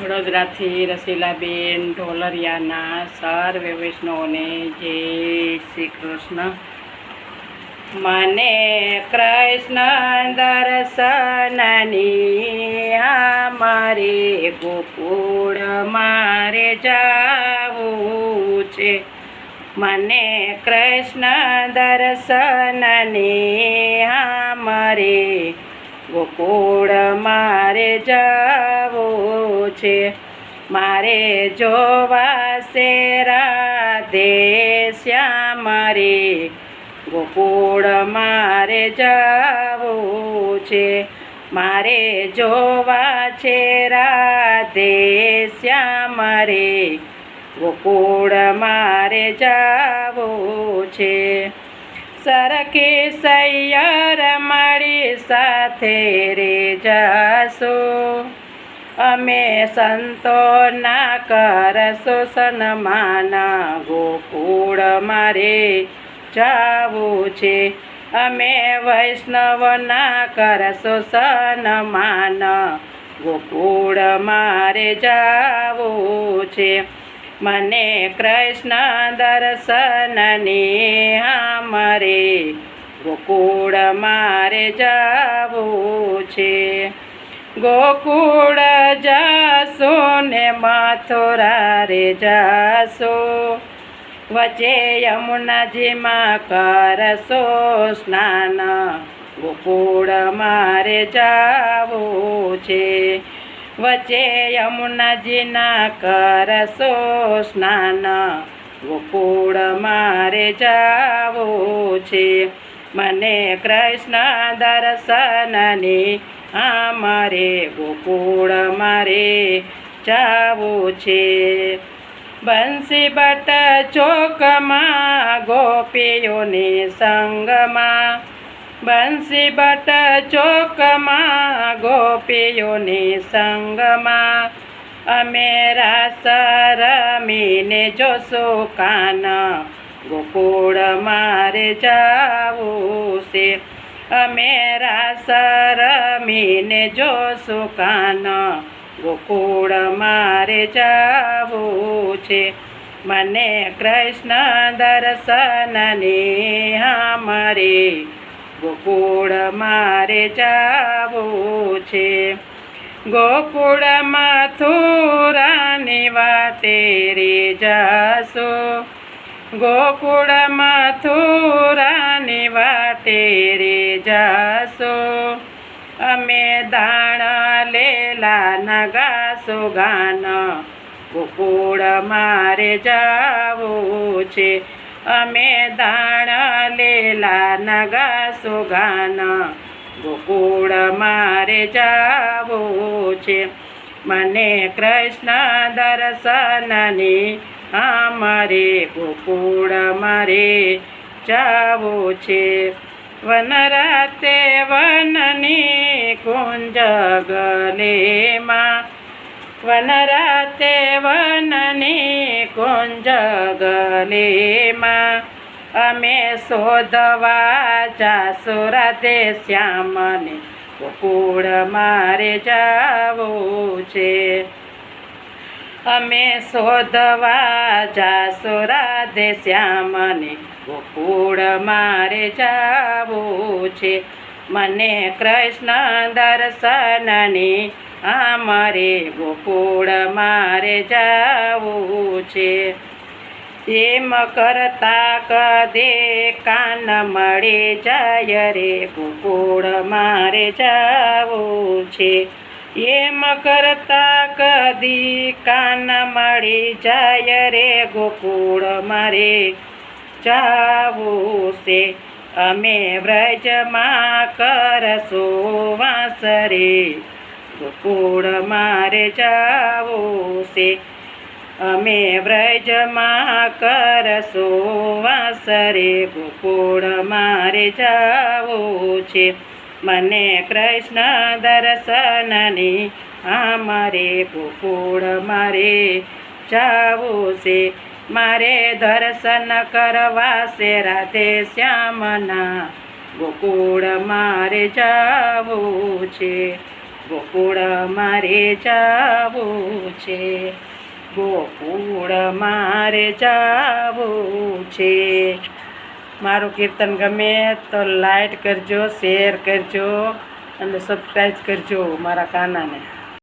વડોદરાથી રસીલાબેન ઢોલરિયાના સર્વે વૈષ્ણવને જય શ્રી કૃષ્ણ. મને કૃષ્ણ દર્શનની આ મારે ગોકુળ મારે જાવું છે. મને કૃષ્ણ દર્શનની આ મારે ગોકુળ મારે જવું છે. મારે જોવા શેરા રાધે શ્યામ રે ગોકુળ મારે જવું છે. મારે જોવા છે રાધે શ્યામ રે ગોકુળ મારે જવું છે. સરખી સૈયર મળી સાથે રે જાસો અમે સંતોના કરશો માના ગોકુળ મારે જાવું છે. અમે વૈષ્ણવના કરશો સન્માન ગોકુળ મારે જાવું છે. મને કૃષ્ણ દર્શનની અમારે ગોકુળ મારે જાવું છે. ગોકુળ જાસો ને મથુરા રે જાસો વચ્ચે યમુનાજીમાં કરશો સ્નાન. ગોકુળ મારે જાવું છે. વચ્ચે યમુનાજીના કરશો સ્નાન. ગોકુળ મારે જાવું છે. મને કૃષ્ણ દર્શનની આ મારે ગોકુળ મારે જાવું છે. બંસી બટ ચોકમાં ગોપીઓની સંગમાં. બંસી બટ ચોકમાં ગોપીઓની સંગમાં. અમે રાસ રમીને જોશું કાન. ગોકુળ મારે જાવું છે. અમે સરમીને રમીને જોશું કાન ગોકુળ મારે જાવું છે. મને કૃષ્ણ દર્શનની અમારે ગોકુળ મારે જાવું છે. ગોકુળ મથુરાની વાતે રે જાસો ગોકુળ મથુરાની વાટે રે જાસો અમે દાણ લેલા નગાસો ગાન ગોકુળ મારે જાવું છે. અમે દાણ લેલા નગાસો ગાન ગોકુળ મારે જાવું છે. મને કૃષ્ણ દર્શનની અમારે ગોકુળ મારે જાવું છે. વન રાતે વનની કુંજ ગલેમાં વન રાતે વનની કુંજ ગલેમાં અમે શોધવા જાસુ રાધે શ્યામને. ગોકુળ મારે જાવું છે. અમે શોધવા જાસુ રાધે શ્યામને. ગોકુળ મારે જાવું છે. મને કૃષ્ણ દર્શનની આ મારે ગોકુળ મારે જાવું છે. એમ કરતા કદે કાન મળે જાય રે. ગોકુળ મારે જાવું છે. એમ કરતા કદી કાન મળી જાય રે ગોકુળ મારે. જાવું છે, અમે વ્રજમાં કરશો વાસ રે. ગોકુળ મારે જાવું છે, અમે વ્રજમાં કરશો વાસરે ગોકુળ મારે જાવું છે મને કૃષ્ણ દર્શનની આ મારે ગોકુળ મારે જાવું છે. મારે દર્શન કરવા છે રાધે શ્યામના. ગોકુળ મારે જાવું છે. ગોકુળ મારે જાવું છે. ગોકુળ મારે જાવું છે. મારું કીર્તન ગમે તો લાઈક કરજો શેર કરજો અને સબસ્ક્રાઈબ કરજો મારા કાનાને.